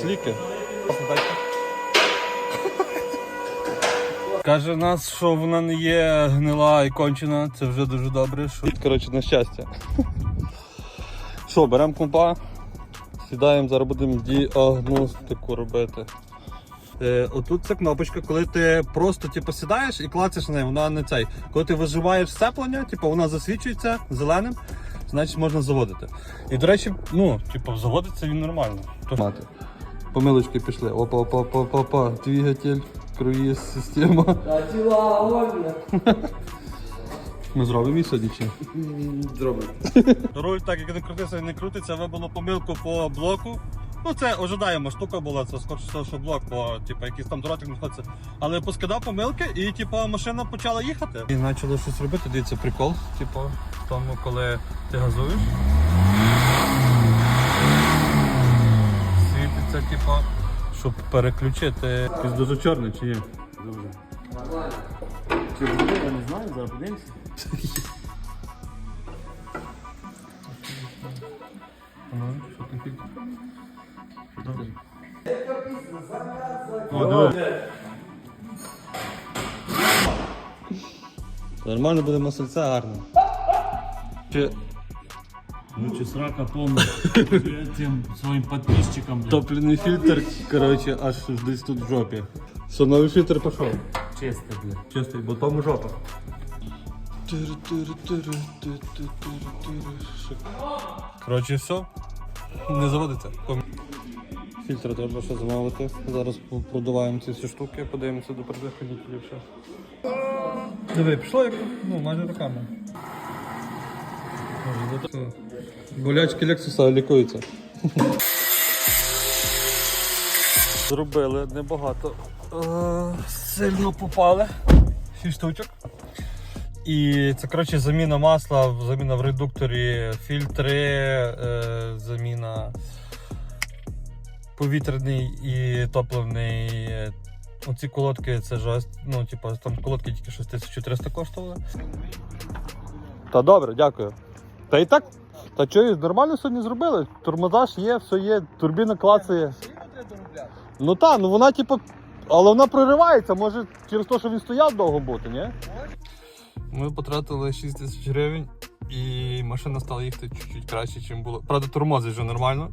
Сліки. Каже нас, що вона не є гнила і кончена, це вже дуже добре. Що... Коротше, на щастя. Що, беремо компа, сідаємо, зараз будемо діагностику робити. Е, отут ця кнопочка, коли ти просто типу, сідаєш і клацаєш на неї, вона не цей. Коли ти виживаєш сцеплення, типу, вона засвічується зеленим, значить можна заводити. І до речі, ну, типу, заводиться він нормально. Тож... Мати. Помилочки пішли. Опа, опа, опа, опа, опа. Двигатель, круїз, система. Та тіла огонь. Ми зробимо її сьогодні чи? Зробимо. Руль так як не крутиться, не крутиться, вибило помилку по блоку. Ну це ожидаємо штука була, це скорше що блок, бо типу, якийсь там дротик знаходиться. Але поскидав помилки і типу, машина почала їхати. І почало щось робити, дивіться, прикол, типу, в тому, коли ти газуєш. Світиться, типу, щоб переключити. Якийсь дуже чорний чи ні? Нормально. Чи буде, я не знаю, зараз подивимося. Що? Добре. Нормально буде масельце гарно. Чи Короче, срака полная. Тем своим подписчикам, блядь. топливний фільтр, коротше, аж десь тут в жопі. Що, новий фільтр пішов? Чисто, блядь. Чистий, бо тому жопа. Коротше, все. Не заводиться. Фільтр треба ще замовити. Зараз продуваємо ці всі штуки, подивимося до предвиходів ще. Диви, пішло як ну, майже руками. Болячки Лексуса лікуються. Зробили небагато. Е, Сильно попали. 6 штучок. І це коротше заміна масла, заміна в редукторі, фільтри, е, заміна повітряний і топливний. Е, Оці колодки це жесть. Ну, типу, там колодки тільки щось 1300 коштували. Та добре, дякую. Та і так, та що, нормально сьогодні зробили. Тормозаж є, все є, турбіна клацає. Ну так, ну вона типу. Але вона проривається, може через те, що він стояв довго бути, ні? Ми потратили 6 тисяч гривень і машина стала їхати чуть-чуть краще, ніж було. Правда, тормозить вже нормально.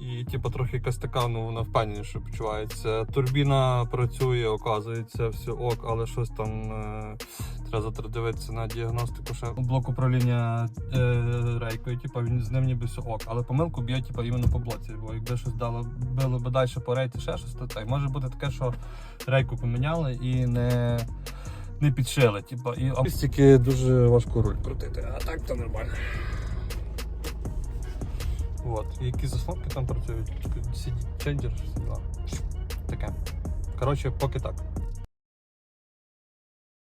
І типу, трохи якась така, ну вона впевненіше почувається. Турбіна працює, оказується, все ок, але щось там е, треба завтра дивитися на діагностику. Ще блок управління е, рейкою, типу, він з ним ніби все ок. Але помилку б'є типу, іменно по блоці. Бо якби щось дало, било би далі по рейті ще щось, то так. Може бути таке, що рейку поміняли і не. Не підшили, типу, і тільки дуже важко руль крутити, а так то нормально. От, які заслонки там працюють, CD Changer, все діла. Таке. Коротше, поки так.